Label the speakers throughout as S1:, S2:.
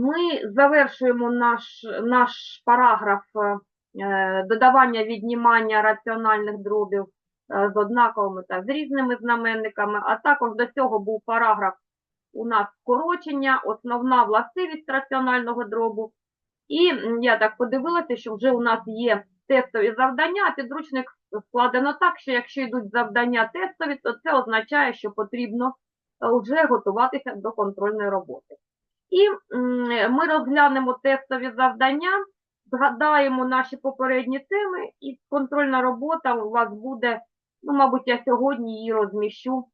S1: ми завершуємо наш, наш параграф е, додавання віднімання раціональних дробів е, з однаковими та з різними знаменниками, а також до цього був параграф у нас скорочення, основна властивість раціонального дробу. І я так подивилася, що вже у нас є тестові завдання, а підручник складено так, що якщо йдуть завдання тестові, то це означає, що потрібно е, вже готуватися до контрольної роботи. І ми розглянемо тестові завдання, згадаємо наші попередні теми, і контрольна робота у вас буде, ну, мабуть, я сьогодні її розміщу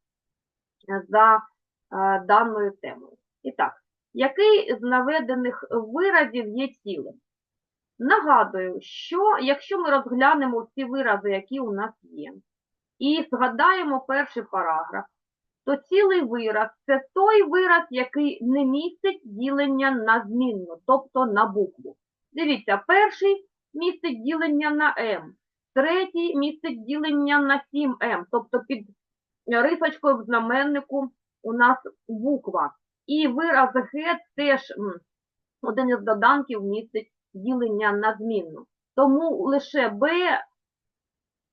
S1: е, за е, даною темою. І так, який з наведених виразів є цілим? Нагадую, що якщо ми розглянемо всі вирази, які у нас є, і згадаємо перший параграф, то цілий вираз це той вираз, який не містить ділення на змінну, тобто на букву. Дивіться, перший містить ділення на m, третій містить ділення на 7m, тобто під рисочкою в знаменнику у нас буква. І вираз Г теж один із доданків містить ділення на змінну. Тому лише b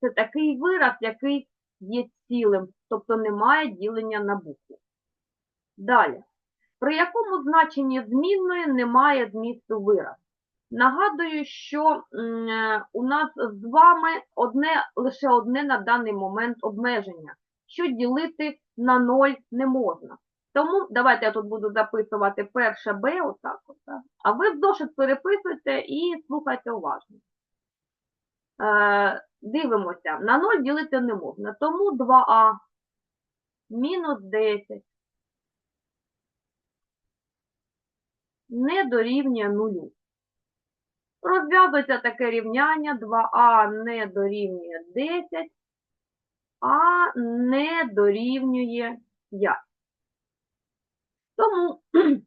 S1: це такий вираз, який є цілим, тобто немає ділення на букву. Далі. При якому значенні змінної немає змісту вираз? Нагадую, що е, у нас з вами одне, лише одне на даний момент обмеження, що ділити на 0 не можна. Тому давайте я тут буду записувати перше Б, отак, отак. А ви в зошит переписуйте і слухайте уважно. Дивимося, на 0 ділити не можна, тому 2а мінус 10 не дорівнює 0. Розв'язується таке рівняння 2а не дорівнює 10, а не дорівнює 5. Тому,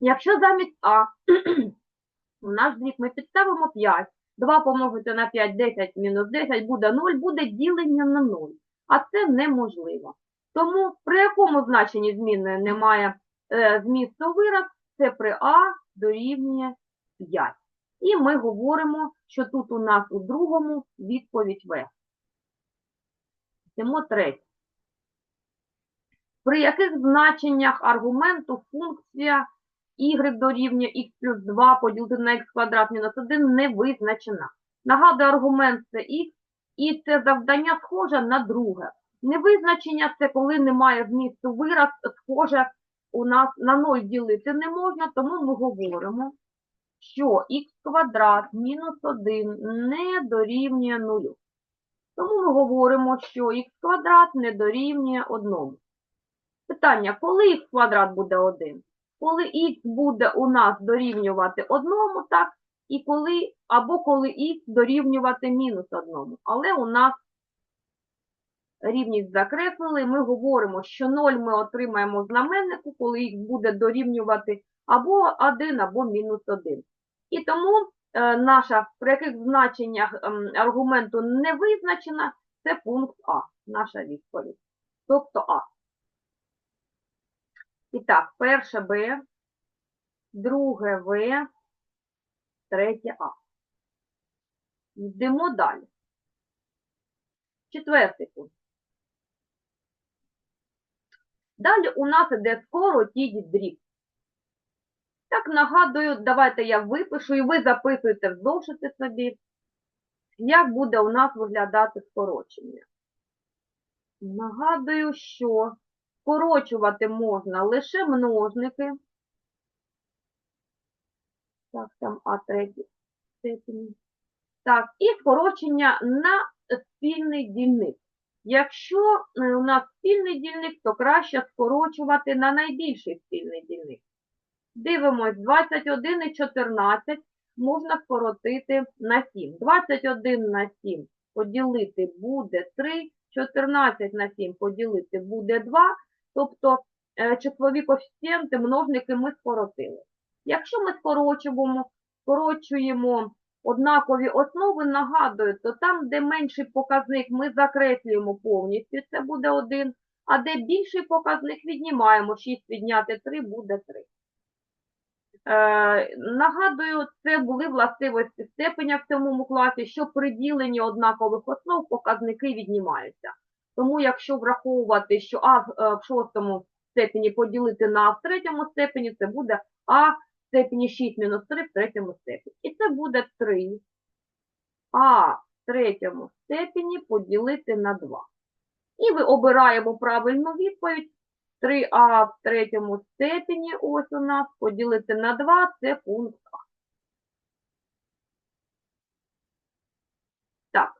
S1: якщо замість А у наш дріб ми підставимо 5, 2 помножити на 5, 10 мінус 10 буде 0, буде ділення на 0. А це неможливо. Тому при якому значенні змінної немає е, змісту вираз, це при А дорівнює 5. І ми говоримо, що тут у нас у другому відповідь В. Йдемо третє. При яких значеннях аргументу функція y дорівнює x плюс 2 поділити на x квадрат мінус 1 не визначена. Нагадую, аргумент це x, і це завдання схоже на друге. Невизначення це коли немає змісту вираз, схоже у нас на 0 ділити не можна, тому ми говоримо, що х квадрат мінус 1 не дорівнює 0. Тому ми говоримо, що х квадрат не дорівнює 1. Питання, коли х квадрат буде 1? Коли х буде у нас дорівнювати 1, так, і коли, або коли х дорівнювати мінус 1. Але у нас рівність закреслили, ми говоримо, що 0 ми отримаємо знаменнику, коли х буде дорівнювати або 1, або мінус 1. І тому е, наша, при яких значеннях ем, аргументу не визначена, це пункт А, наша відповідь. Тобто А. І так, перше Б, друге В, третє А. Йдемо далі. Четвертий пункт. Далі у нас іде скоротіть дріб. Так, нагадую, давайте я випишу, і ви записуєте в зошити собі, як буде у нас виглядати скорочення. Нагадую, що скорочувати можна лише множники. Так, там А3 степені. Так, і скорочення на спільний дільник. Якщо е, у нас спільний дільник, то краще скорочувати на найбільший спільний дільник. Дивимось, 21 і 14 можна скоротити на 7. 21 на 7 поділити буде 3, 14 на 7 поділити буде 2, тобто е, числові коефіцієнти, множники ми скоротили. Якщо ми скорочуємо, скорочуємо однакові основи, нагадую, то там, де менший показник, ми закреслюємо повністю, це буде 1, а де більший показник, віднімаємо 6 відняти 3 буде 3. Е, нагадую, це були властивості степеня в цьому класі, що при діленні однакових основ показники віднімаються. Тому якщо враховувати, що А в, е, шостому степені поділити на А в третьому степені, це буде А в степені 6 мінус 3 в третьому степені. І це буде 3 А в третьому степені поділити на 2. І ви обираємо правильну відповідь. 3а в третьому степені, ось у нас, поділити на 2, це пункт А. Так,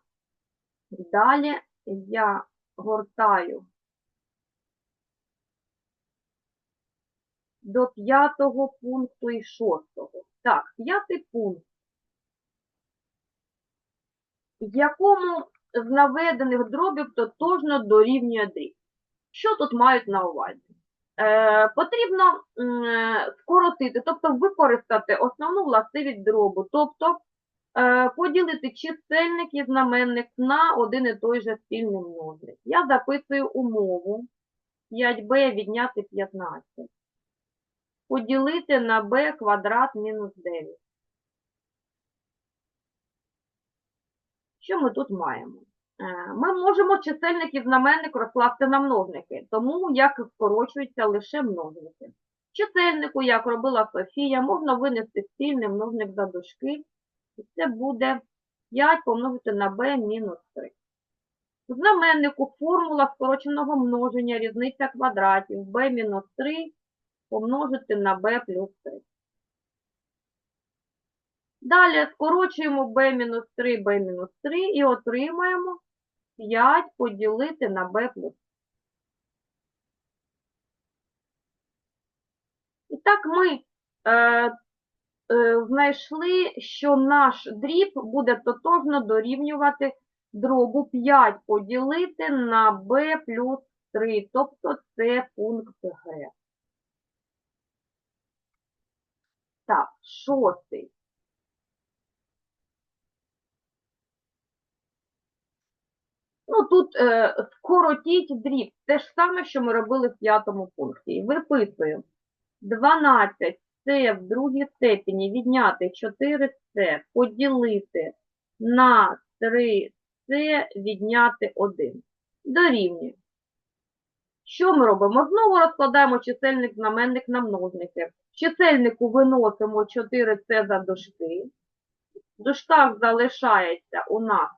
S1: далі я гортаю до п'ятого пункту і шостого. Так, п'ятий пункт. В якому з наведених дробів тотожно дорівнює дріб. Що тут мають на увазі? Е, потрібно е, скоротити, тобто використати основну властивість дробу, тобто поділити чисельник і знаменник на один і той же спільний множник. Я записую умову 5b відняти 15. Поділити на b квадрат мінус 9. Що ми тут маємо? Е, Ми можемо чисельник і знаменник розкласти на множники, тому як скорочуються лише множники. Чисельнику, як робила Софія, можна винести спільний множник за дужки, це буде 5 помножити на b мінус 3. В знаменнику формула скороченого множення різниця квадратів b мінус 3 помножити на b плюс 3. Далі скорочуємо b мінус 3, b мінус 3 і отримаємо 5 поділити на b плюс. І так ми е, знайшли, що наш дріб буде тотожно дорівнювати дробу 5 поділити на b плюс 3, тобто це пункт Г. Так, шостий. Ну, тут е, скоротіть дріб. Те ж саме, що ми робили в п'ятому пункті. Виписуємо 12 це в другій степені відняти 4c поділити на 3c відняти 1. Дорівнює. Що ми робимо? Знову розкладаємо чисельник, знаменник на множники. В чисельнику виносимо 4c за дужки. В дужках залишається у нас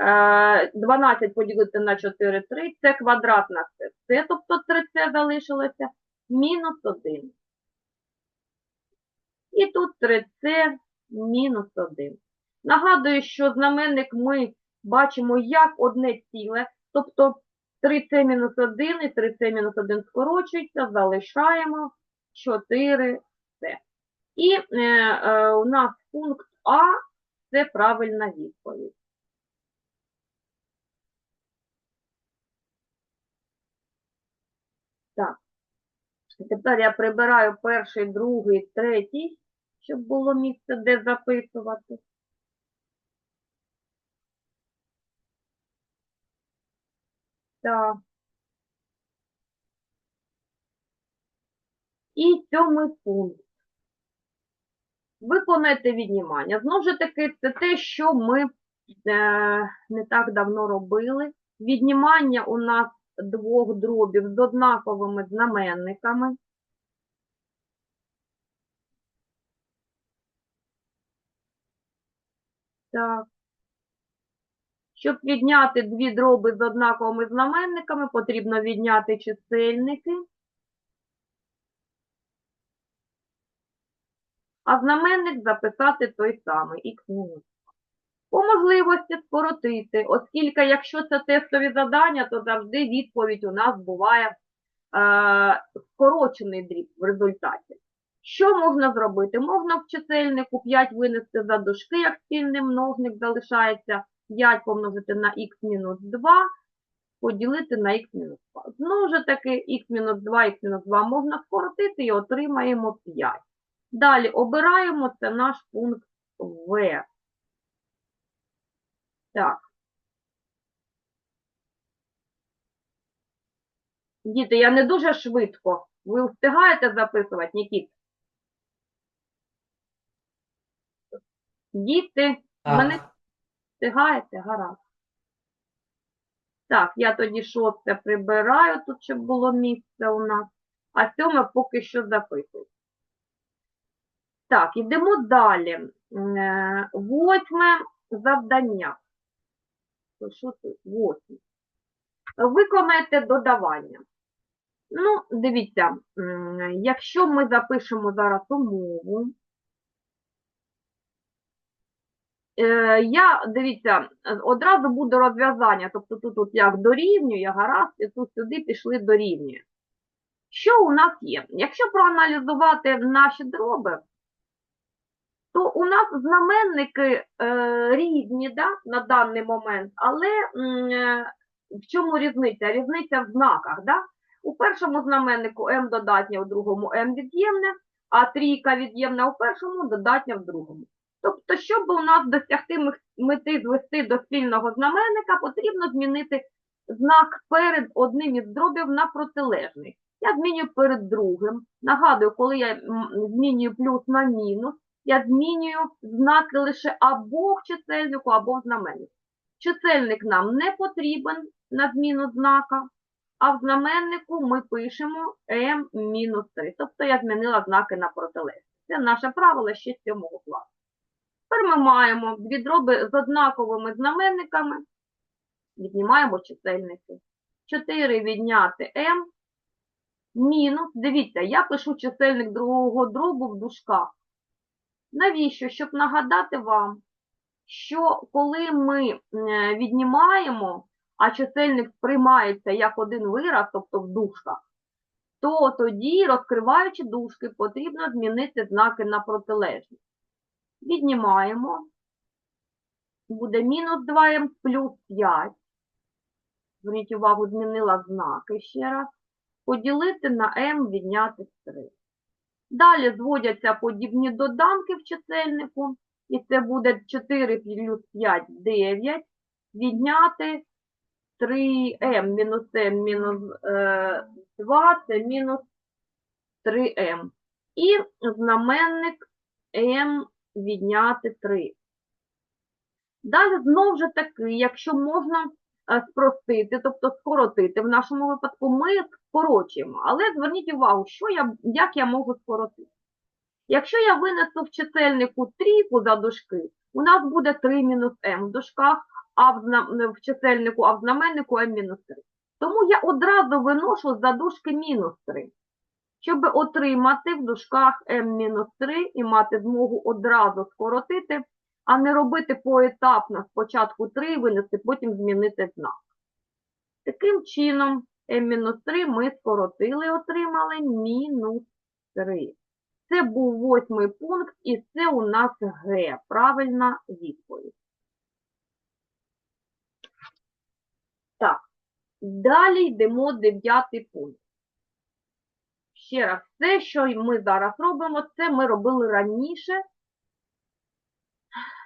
S1: Е, 12 поділити на 4, 3, це квадрат на це, це, тобто 3c залишилося, мінус 1. І тут 3c мінус 1. Нагадую, що знаменник ми бачимо як одне ціле, тобто 3c мінус 1 і 3c мінус 1 скорочується, залишаємо 4c. І е, е, у нас пункт А це правильна відповідь. Так. Тепер я прибираю перший, другий, третій, щоб було місце, де записувати. Так. І сьомий пункт. Виконайте віднімання. Знову ж таки, це те, що ми е, не так давно робили. Віднімання у нас двох дробів з однаковими знаменниками. Так. Щоб відняти дві дроби з однаковими знаменниками, потрібно відняти чисельники. А знаменник записати той самий, х. По можливості скоротити, оскільки якщо це тестові завдання, то завжди відповідь у нас буває е, скорочений дріб в результаті. Що можна зробити? Можна в чисельнику 5 винести за дужки, як спільний множник залишається 5 помножити на х мінус 2, поділити на х мінус 2. Знову ж таки, х мінус 2, х мінус 2 можна скоротити і отримаємо 5. Далі обираємо, це наш пункт В. Так. Діти, я не дуже швидко. Ви встигаєте записувати, Нікіт? Діти,
S2: Так.
S1: мене встигаєте? Гаразд. Так, я тоді шосте прибираю, тут щоб було місце у нас, а сьоме поки що записую. Так, ідемо далі. Е, Восьме завдання. Що тут? Восьме. Виконайте додавання. Ну, дивіться, якщо ми запишемо зараз умову, я, дивіться, е, одразу буде розв'язання, тобто тут от як дорівнює, гаразд, і тут сюди пішли дорівнює. Що у нас є? Якщо проаналізувати наші дроби, то у нас знаменники е, різні да, на даний момент, але е, в чому різниця? Різниця в знаках. Да? У першому знаменнику m додатнє, у другому m від'ємне, а трійка від'ємна у першому, додатня в другому. Тобто, щоб у нас досягти мети звести до спільного знаменника, потрібно змінити знак перед одним із дробів на протилежний. Я змінюю перед другим. Нагадую, коли я змінюю плюс на мінус, я змінюю знаки лише або в чисельнику, або в знаменнику. Чисельник нам не потрібен на зміну знака, а в знаменнику ми пишемо m-3. Тобто я змінила знаки на протилежність. Це наше правило ще з 7 класу. Тепер ми маємо дві дроби з однаковими знаменниками. Віднімаємо чисельники. 4 відняти m мінус. Дивіться, я пишу чисельник другого дробу в дужках. Навіщо? Щоб нагадати вам, що коли ми е, віднімаємо, а чисельник сприймається як один вираз, тобто в дужках, то тоді, розкриваючи дужки, потрібно змінити знаки на протилежність. Віднімаємо. Буде мінус 2m плюс 5. Зверніть увагу, змінила знаки ще раз. Поділити на m відняти з 3. Далі зводяться подібні доданки в чисельнику. І це буде 4 плюс 5 – 9. Відняти 3m мінус m мінус е, 2 – це мінус 3m. І знаменник m відняти 3. Далі знову ж таки, якщо можна е, спростити, тобто скоротити, в нашому випадку ми скорочуємо. Але зверніть увагу, що я, як я можу скоротити. Якщо я винесу в чисельнику трійку за дужки, у нас буде 3 мінус m в дужках, а в, чисельнику, а в знаменнику m мінус 3. Тому я одразу виношу за дужки мінус 3 щоб отримати в дужках m-3 і мати змогу одразу скоротити, а не робити поетапно спочатку 3 винести, потім змінити знак. Таким чином, m-3 ми скоротили, отримали мінус 3. Це був восьмий пункт, і це у нас Г. Правильна відповідь. Так, далі йдемо дев'ятий пункт. Ще раз, все, що ми зараз робимо, це ми робили раніше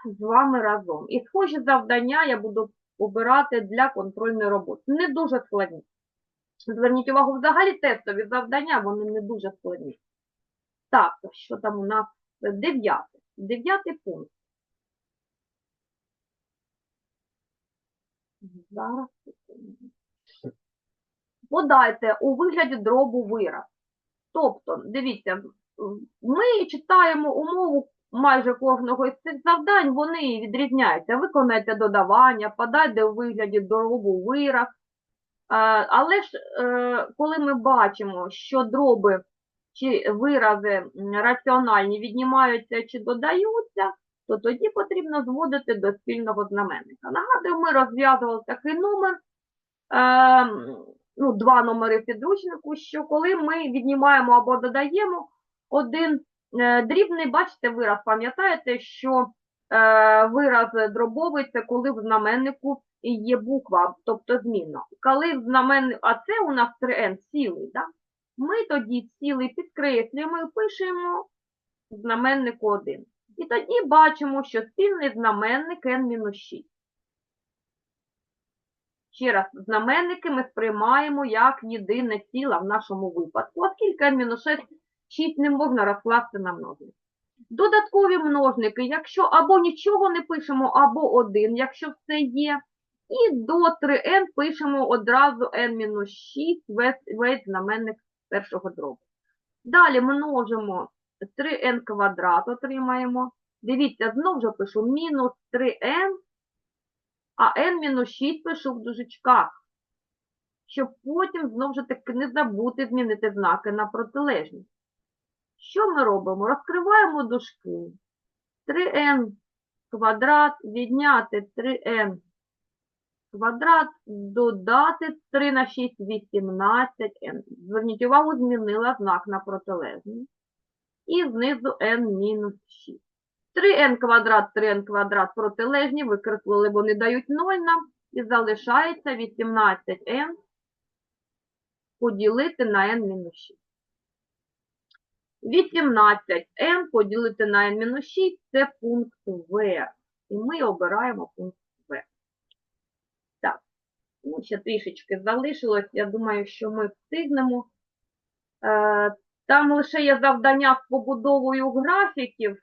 S1: з вами разом. І схожі завдання я буду обирати для контрольної роботи. Не дуже складні. Зверніть увагу, взагалі тестові завдання, вони не дуже складні. Так, що там у нас? Дев'ятий. Дев'ятий пункт. Зараз. Подайте у вигляді дробу вираз. Тобто, дивіться, ми читаємо умову майже кожного із цих завдань, вони відрізняються. Виконайте додавання, подайте у вигляді дробу вираз. Але ж, е, коли ми бачимо, що дроби чи вирази раціональні віднімаються чи додаються, то тоді потрібно зводити до спільного знаменника. Нагадую, ми розв'язували такий номер, е, ну, два номери в підручнику, що коли ми віднімаємо або додаємо один е, дрібний, бачите, вираз, пам'ятаєте, що е, вираз дробовий це коли в знаменнику є буква, тобто змінна. Коли в знаменнику, а це у нас 3n цілий, да? ми тоді цілий підкреслюємо і пишемо знаменнику 1. І тоді бачимо, що спільний знаменник n-6. Ще раз, знаменники ми сприймаємо як єдине ціле в нашому випадку, оскільки n-6 6 не можна розкласти на множник. Додаткові множники, якщо або нічого не пишемо, або 1, якщо все є. І до 3n пишемо одразу n-6 весь, весь знаменник першого дробу. Далі множимо 3n квадрат, отримаємо. Дивіться, знову же пишу мінус 3n, а n-6 пишу в дужечках, щоб потім знову ж таки не забути змінити знаки на протилежність. Що ми робимо? Розкриваємо дужки. 3n квадрат відняти 3n квадрат, додати 3 на 6, 18n. Зверніть увагу, змінила знак на протилежний. І знизу n мінус 6. 3n квадрат, 3n квадрат протилежні, викреслили, вони дають 0 нам, і залишається 18n поділити на n-6. 18n поділити на n-6 – це пункт В. І ми обираємо пункт В. Так, ну, ще трішечки залишилось. Я думаю, що ми встигнемо. Е, Там лише є завдання з побудовою графіків.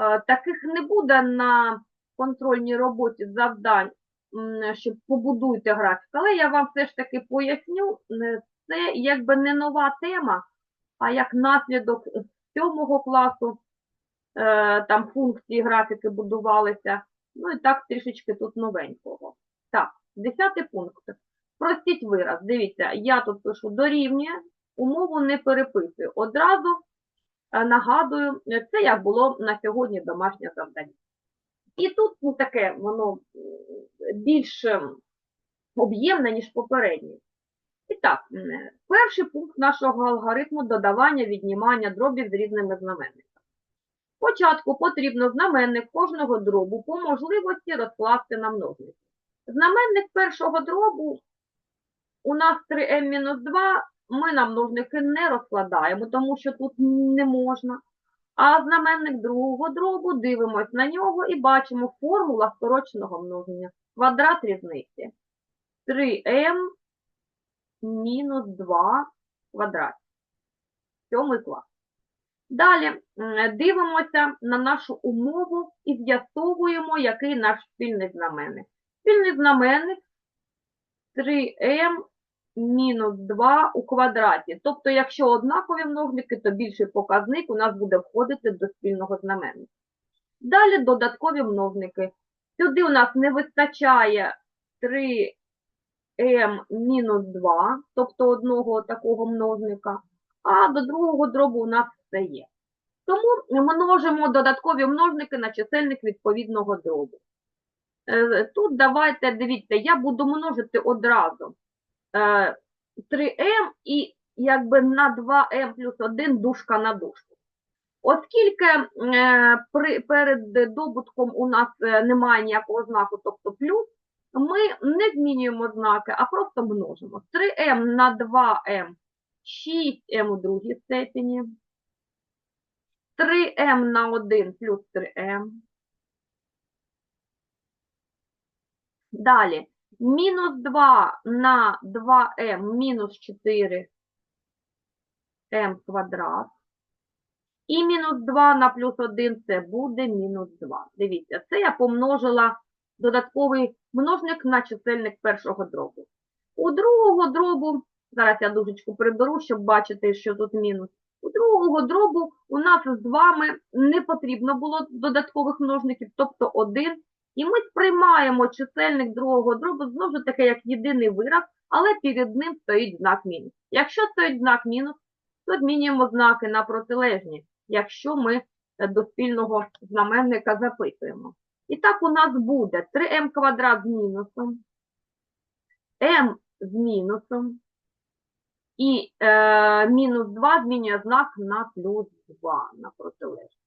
S1: Е, Таких не буде на контрольній роботі завдань, м, що побудуйте графік. Але я вам все ж таки поясню, це якби не нова тема, а як наслідок сьомого класу е, там функції графіки будувалися. Ну і так трішечки тут новенького. Так, десятий пункт. Простіть вираз. Дивіться, я тут пишу дорівнює, умову не переписую. Одразу нагадую, е, це як було на сьогодні домашнє завдання. І тут ну, таке воно більш ем, об'ємне, ніж попереднє. І так, перший пункт нашого алгоритму додавання віднімання дробів з різними знаменниками. Спочатку потрібно знаменник кожного дробу по можливості розкласти на множники. Знаменник першого дробу у нас 3m-2, ми на множники не розкладаємо, тому що тут не можна. А знаменник другого дробу дивимось на нього і бачимо формула скороченого множення. Квадрат різниці. 3m мінус 2 квадрат. Сьомий клас. Далі дивимося на нашу умову і з'ясовуємо, який наш спільний знаменник. Спільний знаменник 3m мінус 2 у квадраті. Тобто, якщо однакові множники, то більший показник у нас буде входити до спільного знаменника. Далі додаткові множники. Сюди у нас не вистачає 3m мінус 2, тобто одного такого множника, а до другого дробу у нас все є. Тому множимо додаткові множники на чисельник відповідного дробу. Е, Тут давайте, дивіться, я буду множити одразу е, 3m і якби на 2m плюс 1 дужка на дужку. Оскільки е, при, перед добутком у нас е, немає ніякого знаку, тобто плюс, ми не змінюємо знаки, а просто множимо. 3m на 2m, 6m у другій степені. 3m на 1 плюс 3m. Далі. Мінус 2 на 2m мінус 4m квадрат. І мінус 2 на плюс 1 це буде мінус 2. Дивіться, це я помножила додатковий множник на чисельник першого дробу. У другого дробу, зараз я дужечку приберу, щоб бачити, що тут мінус. У другого дробу у нас з вами не потрібно було додаткових множників, тобто 1. І ми сприймаємо чисельник другого дробу знову ж таки як єдиний вираз, але перед ним стоїть знак мінус. Якщо стоїть знак мінус, то змінюємо знаки на протилежні, якщо ми е, до спільного знаменника записуємо. І так у нас буде 3m квадрат з мінусом, m з мінусом, і е, мінус 2 змінює знак на плюс 2 на протилежність.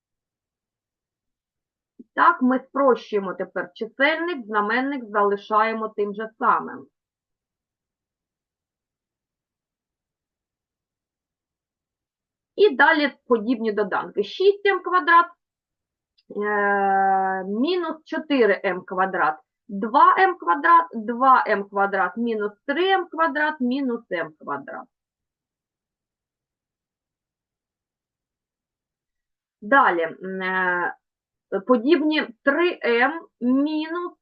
S1: Так, ми спрощуємо тепер чисельник, знаменник залишаємо тим же самим. І далі подібні доданки. 6m квадрат е, мінус 4m квадрат. 2m квадрат, 2m квадрат мінус 3m квадрат мінус m квадрат. Далі, е, подібні 3m мінус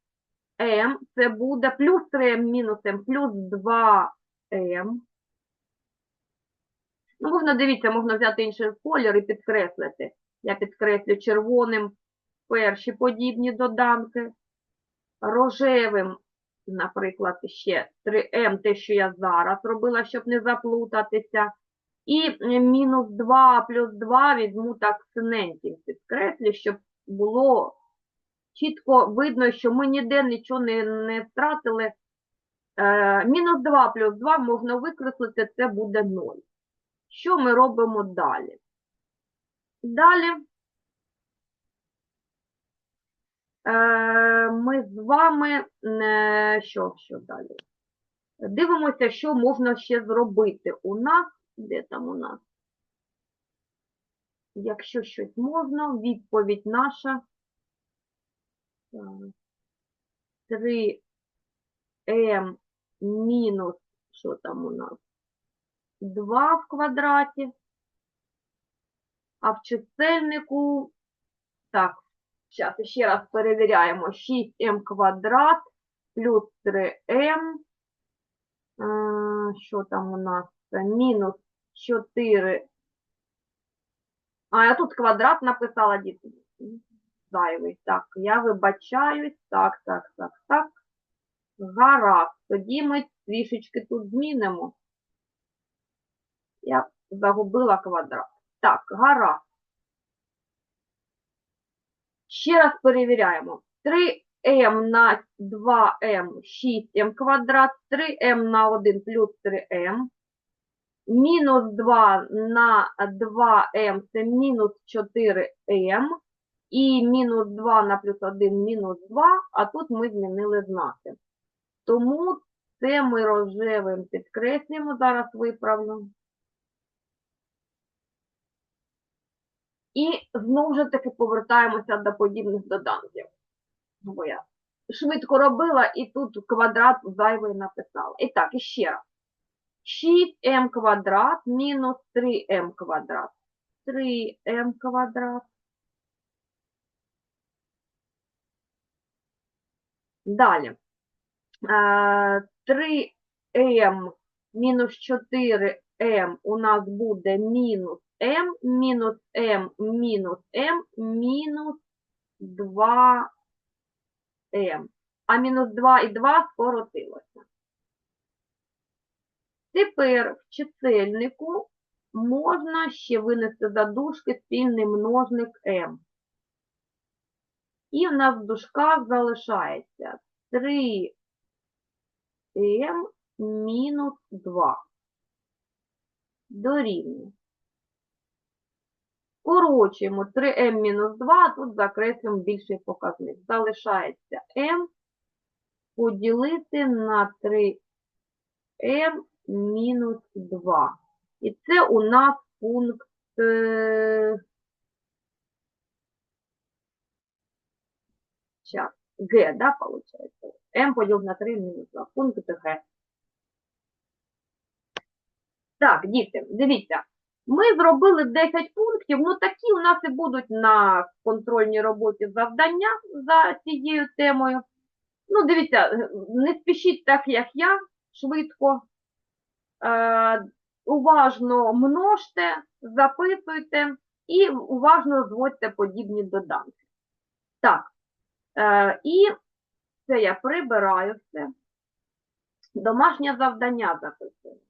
S1: m, це буде плюс 3m мінус m, плюс 2m. Ну, можна, дивіться, можна взяти інший колір і підкреслити. Я підкреслю червоним перші подібні доданки, рожевим, наприклад, ще 3m, те, що я зараз робила, щоб не заплутатися. І мінус 2 плюс 2 візьму так синеньким підкреслю, щоб було чітко видно, що ми ніде нічого не, не втратили. Е, мінус 2 плюс 2 можна викреслити, це буде 0. Що ми робимо далі? Далі е, ми з вами, е, що, що далі? Дивимося, що можна ще зробити у нас. Де там у нас? Якщо щось можна, відповідь наша. 3m мінус, що там у нас? 2 в квадраті. А в чисельнику, так, зараз ще раз перевіряємо. 6m квадрат плюс 3m. Е, Що там у нас? Мінус 4. А, я тут квадрат написала, діти. Зайвий. Так, я вибачаюсь. Так, так, так, так. Гаразд. Тоді ми трішечки тут змінимо. Я загубила квадрат. Так, гаразд. Ще раз перевіряємо. 3m на 2m 6m квадрат, 3m на 1 плюс 3m. Мінус 2 на 2m це мінус 4m. І мінус 2 на плюс 1 мінус 2, а тут ми змінили знаки. Тому це ми рожевим підкреслюємо, зараз виправлю. І знову ж таки повертаємося до подібних доданків. Бо я швидко робила і тут квадрат зайвий написала. І так, іще раз. 6m квадрат мінус 3m квадрат. 3m квадрат. Далі. 3m мінус 4m у нас буде мінус m, мінус m, мінус m, мінус 2m. А мінус 2 і 2 скоротилося. Тепер в чисельнику можна ще винести за дужки спільний множник m. І в нас в дужках залишається 3m мінус 2. Дорівнює. Скорочуємо 3m мінус 2, а тут закреслюємо більший показник. Залишається m поділити на 3m мінус 2. І це у нас пункт Сейчас. Г, да, получается? М поділ на 3 мінус 2. Пункт Г. Так, діти, дивіться. Ми зробили 10 пунктів, ну такі у нас і будуть на контрольній роботі завдання за цією темою. Ну, дивіться, не спішіть так, як я, швидко. Е, уважно множте, записуйте і уважно зводьте подібні доданки. Так, е, і це я прибираю все. Домашнє завдання записую.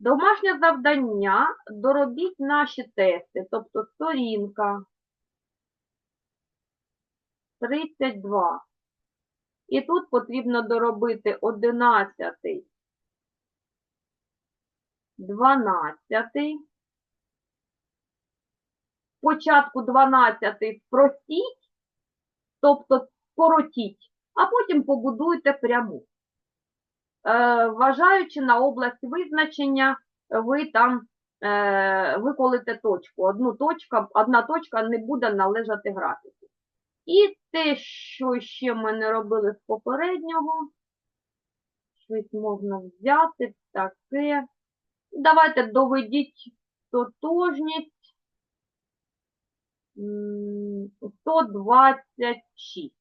S1: Домашнє завдання доробіть наші тести, тобто сторінка 32. І тут потрібно доробити 11, 12. Спочатку 12 простіть, тобто скоротіть, а потім побудуйте пряму. Е, Вважаючи на область визначення, ви там е, виколите точку. Одну точка, одна точка не буде належати графіку. І те, що ще ми не робили з попереднього, щось можна взяти, таке. Давайте доведіть тотожність. 126.